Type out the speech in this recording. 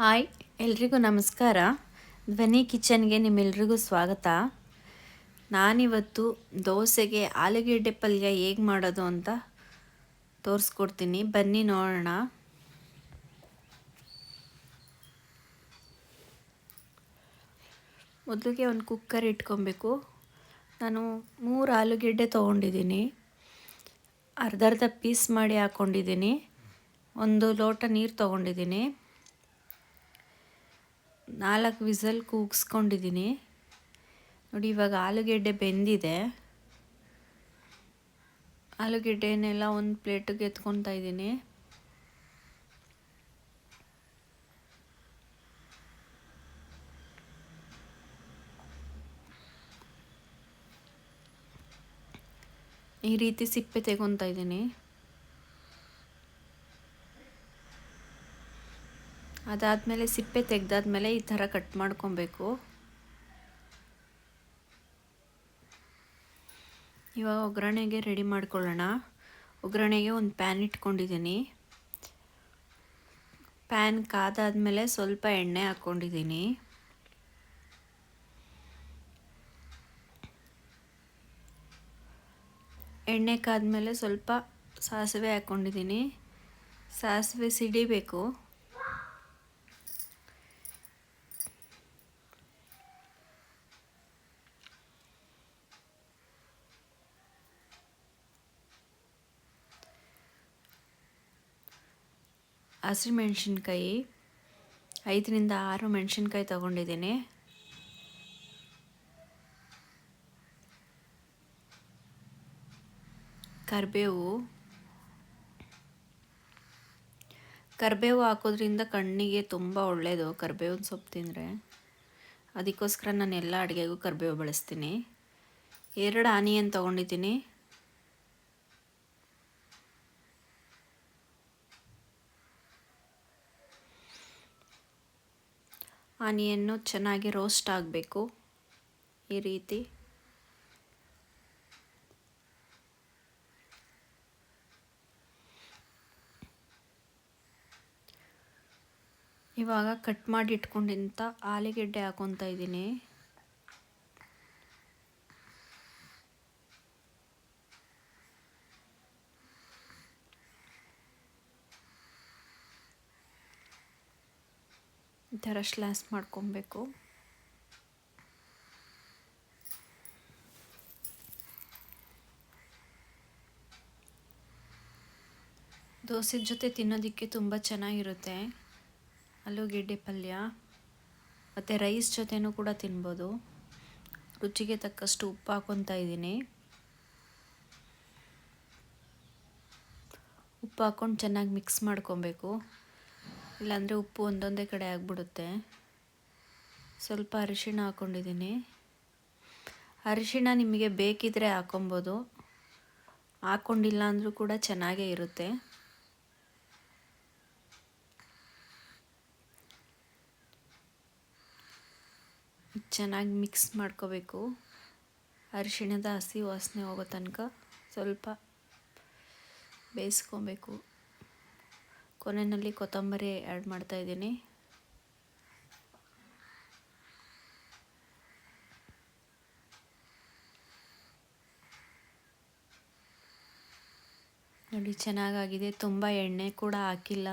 Hi, ಎಲ್ರಿಗೂ ನಮಸ್ಕಾರ. ಧ್ವನಿ ಕಿಚನ್ಗೆ ನಿಮ್ಮೆಲ್ರಿಗೂ ಸ್ವಾಗತ. ನಾನಿವತ್ತು ದೋಸೆಗೆ ಆಲೂಗೆಡ್ಡೆ ಪಲ್ಯ ಹೇಗೆ ಮಾಡೋದು ಅಂತ ತೋರಿಸ್ಕೊಡ್ತೀನಿ. ಬನ್ನಿ ನೋಡೋಣ. ಮೊದಲಿಗೆ ಒಂದು ಕುಕ್ಕರ್ ಇಟ್ಕೊಬೇಕು. ನಾನು ಮೂರು ಆಲೂಗೆಡ್ಡೆ ತೊಗೊಂಡಿದ್ದೀನಿ. ಅರ್ಧ ಅರ್ಧ ಪೀಸ್ ಮಾಡಿ ಹಾಕ್ಕೊಂಡಿದ್ದೀನಿ ಒಂದು ಲೋಟ ನೀರು ತೊಗೊಂಡಿದ್ದೀನಿ. ನಾಲ್ಕು ವಿಸಲ್ ಕೂಗಿಸ್ಕೊಂಡಿದ್ದೀನಿ. ನೋಡಿ, ಇವಾಗ ಆಲೂಗೆಡ್ಡೆ ಬೆಂದಿದೆ. ಆಲೂಗೆಡ್ಡೆನೆಲ್ಲ ಒಂದು ಪ್ಲೇಟಿಗೆ ಎತ್ಕೊತಾ ಇದ್ದೀನಿ. ಈ ರೀತಿ ಸಿಪ್ಪೆ ತೆಗೊತಾ ಇದ್ದೀನಿ. ಅದಾದಮೇಲೆ ಸಿಪ್ಪೆ ತೆಗೆದಾದ್ಮೇಲೆ ಈ ಥರ ಕಟ್ ಮಾಡ್ಕೊಬೇಕು. ಇವಾಗ ಒಗ್ಗರಣೆಗೆ ರೆಡಿ ಮಾಡ್ಕೊಳ್ಳೋಣ. ಒಗ್ಗರಣೆಗೆ ಒಂದು ಪ್ಯಾನ್ ಇಟ್ಕೊಂಡಿದ್ದೀನಿ. ಪ್ಯಾನ್ ಕಾದಾದ್ಮೇಲೆ ಸ್ವಲ್ಪ ಎಣ್ಣೆ ಹಾಕ್ಕೊಂಡಿದ್ದೀನಿ. ಎಣ್ಣೆ ಕಾದ್ಮೇಲೆ ಸ್ವಲ್ಪ ಸಾಸಿವೆ ಹಾಕ್ಕೊಂಡಿದ್ದೀನಿ. ಸಾಸಿವೆ ಸಿಡಿಬೇಕು. ಹಸಿಮೆಣ್ಸಿನ್ಕಾಯಿ ಐದರಿಂದ ಆರು ಮೆಣಸಿನ್ಕಾಯಿ ತಗೊಂಡಿದ್ದೀನಿ. ಕರಿಬೇವು ಕರಿಬೇವು ಹಾಕೋದ್ರಿಂದ ಕಣ್ಣಿಗೆ ತುಂಬ ಒಳ್ಳೆಯದು ಕರಿಬೇವಿನ ಸೊಪ್ಪು ತಿಂದರೆ ಅದಕ್ಕೋಸ್ಕರ ನಾನು ಎಲ್ಲ ಅಡುಗೆಗೂ ಕರಿಬೇವು ಬಳಸ್ತೀನಿ. ಎರಡು ಆನಿಯನ್ ತೊಗೊಂಡಿದ್ದೀನಿ. ಆನಿಯನ್ನು ಚೆನ್ನಾಗಿ ರೋಸ್ಟ್ ಆಗಬೇಕು. ಈ ರೀತಿ. ಇವಾಗ ಕಟ್ ಮಾಡಿ ಇಟ್ಕೊಂಡಿಂತ ಆಲೂಗೆಡ್ಡೆ ಹಾಕೊತಾ ಇದ್ದೀನಿ. ಈ ಥರ ಸ್ಲ್ಯಾಸ್ ಮಾಡ್ಕೊಬೇಕು. ದೋಸೆ ಜೊತೆ ತಿನ್ನೋದಕ್ಕೆ ತುಂಬ ಚೆನ್ನಾಗಿರುತ್ತೆ. ಆಲೂಗೆಡ್ಡೆ ಪಲ್ಯ, ಮತ್ತು ರೈಸ್ ಜೊತೆನೂ ಕೂಡ ತಿನ್ಬೋದು. ರುಚಿಗೆ ತಕ್ಕಷ್ಟು ಉಪ್ಪು ಹಾಕೊತಾ ಇದ್ದೀನಿ. ಉಪ್ಪು ಹಾಕ್ಕೊಂಡು ಚೆನ್ನಾಗಿ ಮಿಕ್ಸ್ ಮಾಡ್ಕೊಬೇಕು. ಇಲ್ಲಾಂದರೆ ಉಪ್ಪು ಒಂದೊಂದೇ ಕಡೆ ಆಗಿಬಿಡುತ್ತೆ. ಸ್ವಲ್ಪ ಅರಿಶಿಣ ಹಾಕ್ಕೊಂಡಿದ್ದೀನಿ ಅರಿಶಿಣ ನಿಮಗೆ ಬೇಕಿದ್ದರೆ ಹಾಕೊಬೋದು. ಹಾಕ್ಕೊಂಡಿಲ್ಲ ಅಂದರೂ ಕೂಡ ಚೆನ್ನಾಗೇ ಇರುತ್ತೆ. ಚೆನ್ನಾಗಿ ಮಿಕ್ಸ್ ಮಾಡ್ಕೋಬೇಕು. ಅರಿಶಿಣದ ಹಸಿ ವಾಸನೆ ಹೋಗೋ ತನಕ ಸ್ವಲ್ಪ ಬೇಯಿಸ್ಕೊಬೇಕು. ಕೊನೆಯಲ್ಲಿ ಕೊತ್ತಂಬರಿ ಆ್ಯಡ್ ಮಾಡ್ತಾ ಇದ್ದೀನಿ. ನೋಡಿ ಚೆನ್ನಾಗಾಗಿದೆ. ತುಂಬ ಎಣ್ಣೆ ಕೂಡ ಹಾಕಿಲ್ಲ.